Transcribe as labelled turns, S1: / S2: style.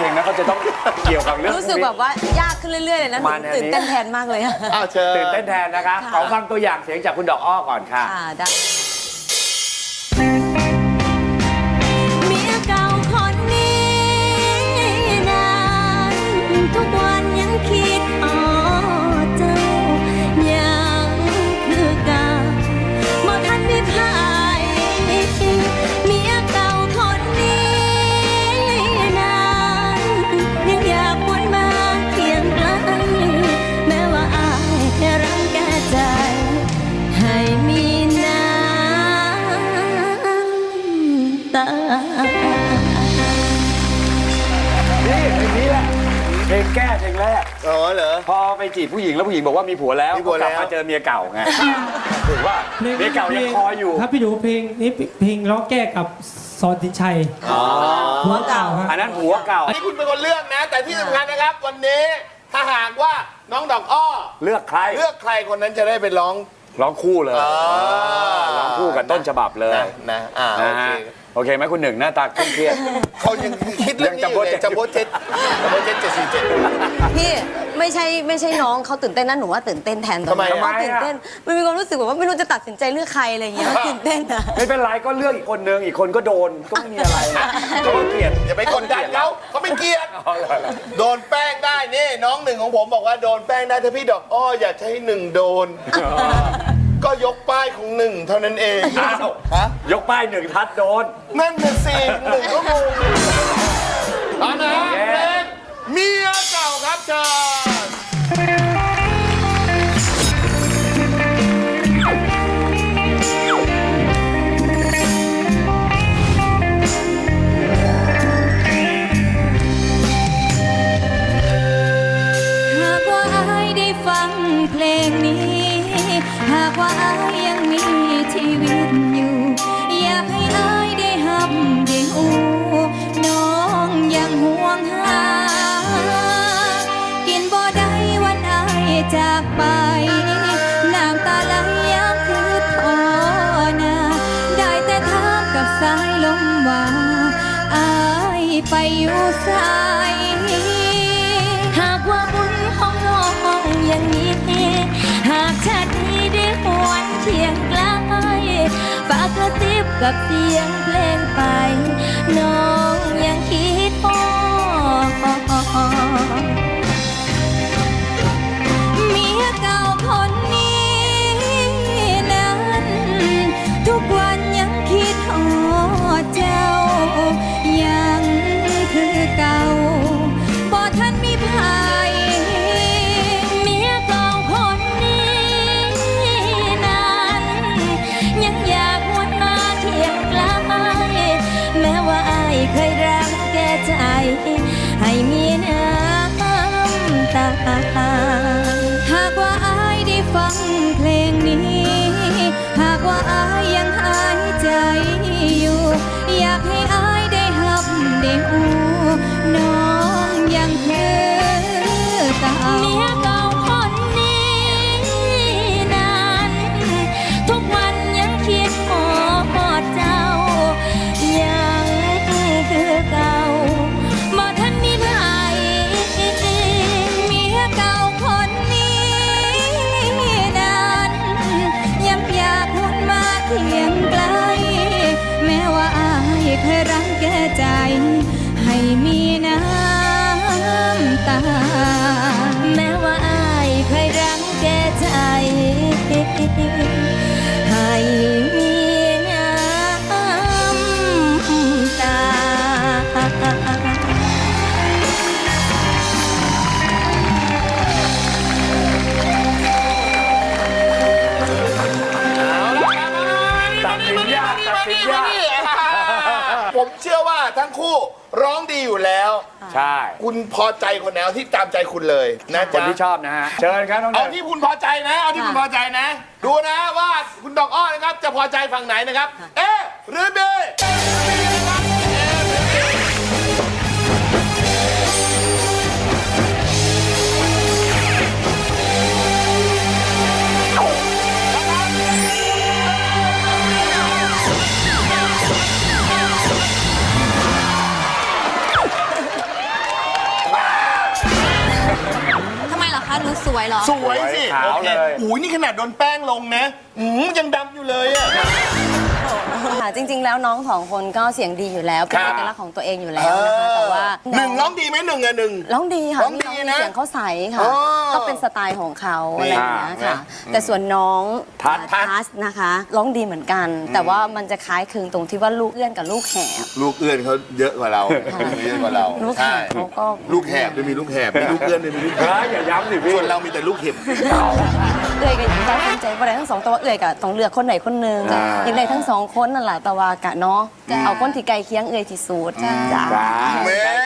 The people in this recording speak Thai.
S1: เพลงนะเขาจะต้องเกี่ยวกับเรื่อง
S2: รู้สึกแบบว่ายากขึ้นเรื่อยๆเลยนะหนู
S1: มาแนวนี้
S2: ตื่นเต้นแทนมากเลยอะ
S3: อ้าวเชิญ
S1: ตื่นเต้นแทนนะคะ
S2: ค่ะ
S1: ขอฟังตัวอย่างเสียงจากคุณดอกอ้อก่อนค่ะ
S2: ค่ะได้เมียเก่าคนนี้นั้นทุกวันยังคิด อ๋อเห
S1: ร
S3: อ
S1: พอไปจีบผู้หญิงแล้วผู้หญิงบอกว่ามีผัวแล้ว
S3: มีผัว
S1: ก็กลับ
S3: แล้ว
S1: มาเจอเมียเก่าไงถือว่าเมียเก่ายังคอยอยู่
S4: ครับพี่ดูเพลงนี้เพลงร้องแก้กับสอนตินชัยหัวเก่าครับ
S1: อันนั้นผัวเก่า
S3: นี่คุณเป็นคนเลือกนะ แต่ที่สำคัญนะครับ วันนี้ถ้าหากว่าน้องดอกอ้อ
S1: เลือกใคร
S3: เลือกใครคนนั้นจะได้ไปร้อง
S1: ร้องคู่เลย
S3: อ่า
S1: ร้องคู่กับต้นฉบับเลย
S3: นะนะอ่าโอ
S1: นะ
S3: เค
S1: ฮะ โอเคไหมคุณหนึ่งหน้าตาเครียด
S3: เขายังคิดเรื่องนี้อยู่เลยจัมโบ้เจ็ดจัมโบ้เจ็ดเจ็ดสี่เจ็ด
S2: พี่ไม่ใช่ไม่ใช่น้องเขาตื่นเต้นนะหนูว่าตื่นเต้นแทนตอน
S3: ทำไม
S2: นี้
S3: อะ
S2: เขาตื่นเต้นมันมีความรู้สึกแบบว่าไม่รู้จะตัดสินใจเลือกใครอะไรอย่างเงี้ยมันตื่นเต้นอะ
S1: ไม่เป็นไรก็เลือกอีกคนนึงอีกคนก็โดนก็ไม่มีอะไรเขาก็เกลียด
S3: อย่าไปกดดันเขาเขาไม่เกลียดโดนแป้งได้นี่น้องหนึ่งของผมบอกว่าโดนแป้งได้ถ้าพี่ดอกอ้ออยากจะให้หนึ่งโดน ก็ยกป้ายของหนึ่งเท่านั้นเอง
S1: อ้าว
S3: ฮะ
S1: ยกป้ายหนึ่งทัดโดน
S3: นั่นน่ะสิหนึ่งก็งงตอนนะ
S1: โอเค
S3: เพลงเมียเก่ ระ
S2: ซิบกับเสียงเพลงไป มีน้ำตา แม้ว่าอายเคยรังแกใจ ให้มีน้ำตา ตั
S1: ดสินยากตัดสินยาก
S3: ผมเชื่อว่าทั้งคู่ องดีอยู่แล้ว
S1: ใช่
S3: คุณพอใจคนแนวที่ตามใจคุณเลยนะ
S1: คน
S3: จ๊ะ
S1: ที่ชอบนะฮะ เชิญครับน้องห
S3: เอา
S1: นึ่ง
S3: ที่คุณพอใจนะ เอาที่คุณพอใจนะ ดูนะว่าคุณดอกอ้อนะครับจะพอใจฝั่งไหนนะครับ เอะหรือ เบ
S2: เหรอ
S3: สวยสิ
S1: สวยขาว
S3: โอเค
S1: เลย
S3: อุ้ยนี่ขนาดโดนแป้งลงนะอืมยังดำอยู่เลยอะ
S5: ค่ะจริง ๆ แล้วน้องสองคนก็เสียงดีอยู่แล้ว เป็น
S3: ครับ
S5: เอกลักษณ์ของตัวเองอยู่แล้วนะคะแต่ว่า
S3: หนึ่งร้องดีไหมหนึ่งอะหนึ่ง
S5: ร้องดีค่ะ
S3: ร้องดี
S5: มี
S3: นะ
S5: เสียงเขาใสค่ะ
S3: อ๋อ
S5: ก็เป็นสไตล์ของเขาอะไรอย่างเงี้ย
S3: นี่
S5: ค่ะ
S3: นะ
S5: แต่ส่วนน้อง
S1: ทัศน์
S5: ทัศน์นะคะ ร้องดีเหมือนกัน แต่ว่ามันจะคล้ายคลึงตรงที่ว่าลูกเอื้อนกับลูกแหบ
S3: ลูกเอื้อนเขาเยอะกว่าเราเยอะกว่าเรา
S5: ลูกแห
S3: ใช่
S5: บเขาก็
S3: ลูกแหบด้วยมีลูกแหบมีลูกเอื้อนด้วยมีลูกแห
S1: เฮ้
S3: บ
S1: ยอย่าย้ำสิพี่
S3: ส่วนเรามีแต่ลูกเห็บ
S5: เอื้อยกับใจสนใจประเด็นทั้งสองแต่ว่าเอื้อยกับต้องเลือกคนไหนคนหนึ่ง
S3: จ้า
S5: อยังไงทั้งสองคนนั่นแหละแต่ว่ากะเนาะเอาคนที่ใกล้เคียงเอื้อยที่สุดจ้า
S1: จ้า
S3: แม่